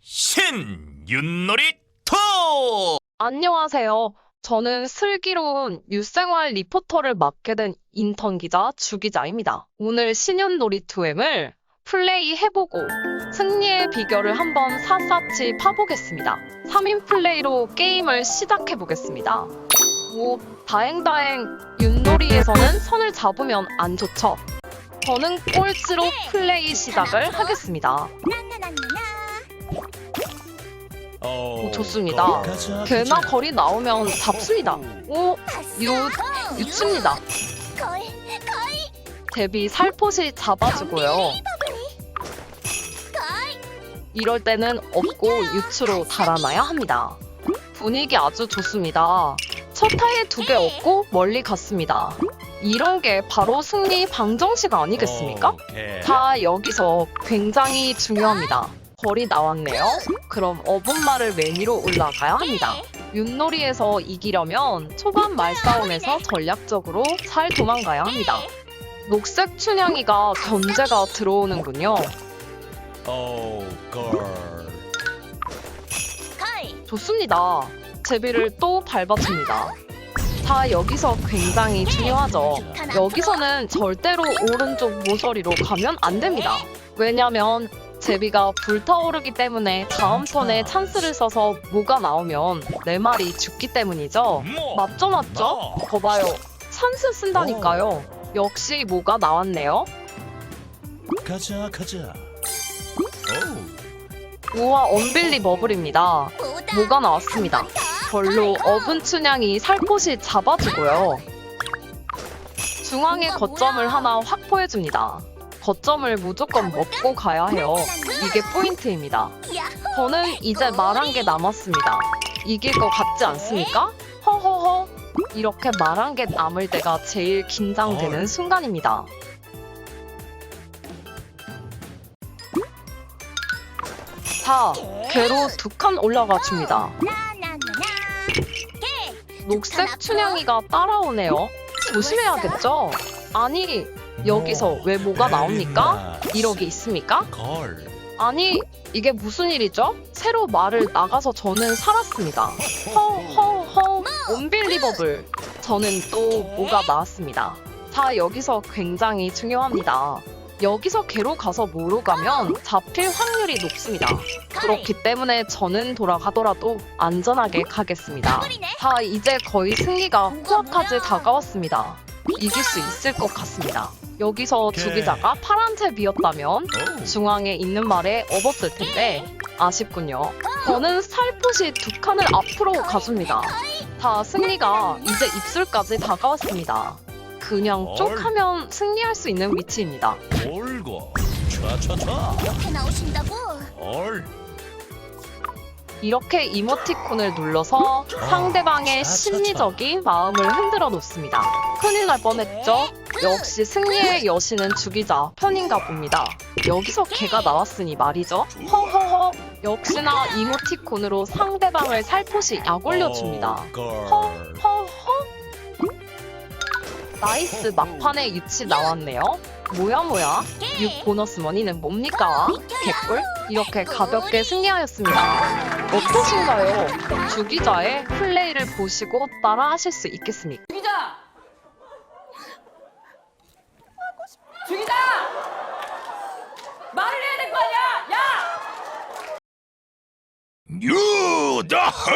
신 윷놀이 투 안녕하세요. 저는 슬기로운 유생활 리포터를 맡게 된 인턴 기자 주 기자입니다. 오늘 신년 놀이 투엠을 플레이 해보고 승리의 비결을 한번 샅샅이 파보겠습니다. 3인 플레이로 게임을 시작해보겠습니다. 오, 다행다행 윷놀이에서는 선을 잡으면 안 좋죠. 저는 꼴찌로 플레이 시작을 하겠습니다. 오, 좋습니다. 개나 거리 나오면 잡습니다. 오, 이로 유치입니다. 데뷔 살포시 잡아주고요. 이럴 때는 업고 유추로 달아나야 합니다. 분위기 아주 좋습니다. 첫 타에 두 개 얻고 멀리 갔습니다. 이런 게 바로 승리 방정식 아니겠습니까? 자, 여기서 굉장히 중요합니다. 거리 나왔네요. 그럼 어분말을 매니로 올라가야 합니다. 윷놀이에서 이기려면 초반 말싸움에서 전략적으로 잘 도망가야 합니다. 녹색 춘향이가 견제가 들어오는군요. 오, 걸. 좋습니다. 제비를 또 밟아줍니다. 자, 여기서 굉장히 중요하죠. 여기서는 절대로 오른쪽 모서리로 가면 안 됩니다. 왜냐면 제비가 불타오르기 때문에 다음 턴에 찬스를 써서 뭐가 나오면 내 말이 죽기 때문이죠. 뭐? 맞죠, 맞죠? 거봐요. 찬스 쓴다니까요. 역시 뭐가 나왔네요. 가자, 가자. 오, 우와, 언빌리 버블입니다. 뭐가 나왔습니다. 별로 어분 춘향이 살포시 잡아주고요. 중앙에 거점을 하나 확보해줍니다. 거점을 무조건 먹고 가야 해요. 이게 포인트입니다. 저는 이제 말한 게 남았습니다. 이길 것 같지 않습니까? 허허허. 이렇게 말한 게 남을 때가 제일 긴장되는 순간입니다. 자, 괴로 두 칸 올라가 줍니다. 녹색 춘향이가 따라오네요. 조심해야겠죠? 아니, 여기서 왜 뭐가 나옵니까? 이러기 있습니까? 걸. 아니, 이게 무슨 일이죠? 새로 말을 나가서 저는 살았습니다. 허허허, 온빌리버블. 저는 또 뭐가 나왔습니다. 자, 여기서 굉장히 중요합니다. 여기서 개로 가서 뭐로 가면 잡힐 확률이 높습니다. 그렇기 때문에 저는 돌아가더라도 안전하게 가겠습니다. 자, 이제 거의 승리가 코앞까지 다가왔습니다. 이길 수 있을 것 같습니다. 여기서 주기자가 파란 채 비었다면 오, 중앙에 있는 말에 업었을 텐데 아쉽군요. 저는 살포시 두 칸을 앞으로 가줍니다. 다 승리가 이제 입술까지 다가왔습니다. 그냥 쪽 하면 승리할 수 있는 위치입니다. 올고. 촤촤촤. 이렇게 나오신다고? 올. 이렇게 이모티콘을 눌러서 상대방의 심리적인 마음을 흔들어 놓습니다. 큰일 날 뻔했죠? 역시 승리의 여신은 죽이자 편인가 봅니다. 여기서 개가 나왔으니 말이죠. 허허허. 역시나 이모티콘으로 상대방을 살포시 약 올려줍니다. 허허허. 나이스 막판에 유치 나왔네요. 뭐야 뭐야? 6 보너스 머니는 뭡니까? 개꿀? 이렇게 가볍게 승리하였습니다. 어떠신가요? 주기자의 플레이를 보시고 따라 하실 수 있겠습니까? 죽이자! 죽이자! 말을 해야 될 거 아니야! 야! 유다흐.